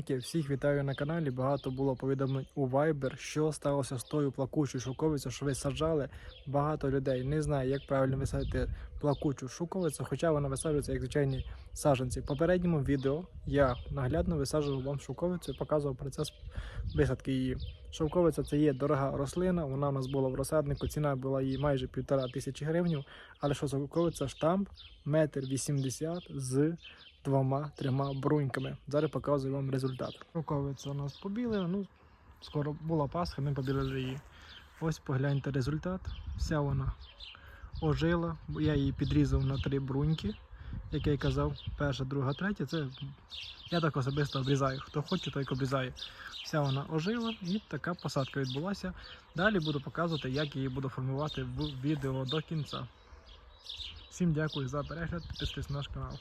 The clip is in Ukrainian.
Всіх вітаю на каналі. Багато було повідомлень у Viber, що сталося з тою плакучою шовковицею, що ви саджали. Багато людей не знає, як правильно висадити плакучу шовковицю, хоча вона висаджується як звичайні саджанці. В попередньому відео я наглядно висаджував вам шовковицю і показував процес висадки її. Шовковиця це є дорога рослина. Вона у нас була в розсаднику. Ціна була її майже півтора тисячі гривень. Але що шовковиця штамп метр вісімдесят з двома-трьома бруньками. Зараз показую вам результат. Шовковиця у нас побілена, ну скоро була Пасха, ми побілили її. Ось погляньте результат. Вся вона ожила. Я її підрізав на три бруньки, як я й казав, перша, друга, третя. Це я так особисто обрізаю. Хто хоче, той обрізає. Вся вона ожила і така посадка відбулася. Далі буду показувати, як її буду формувати в відео до кінця. Всім дякую за перегляд, підписуйтесь на наш канал.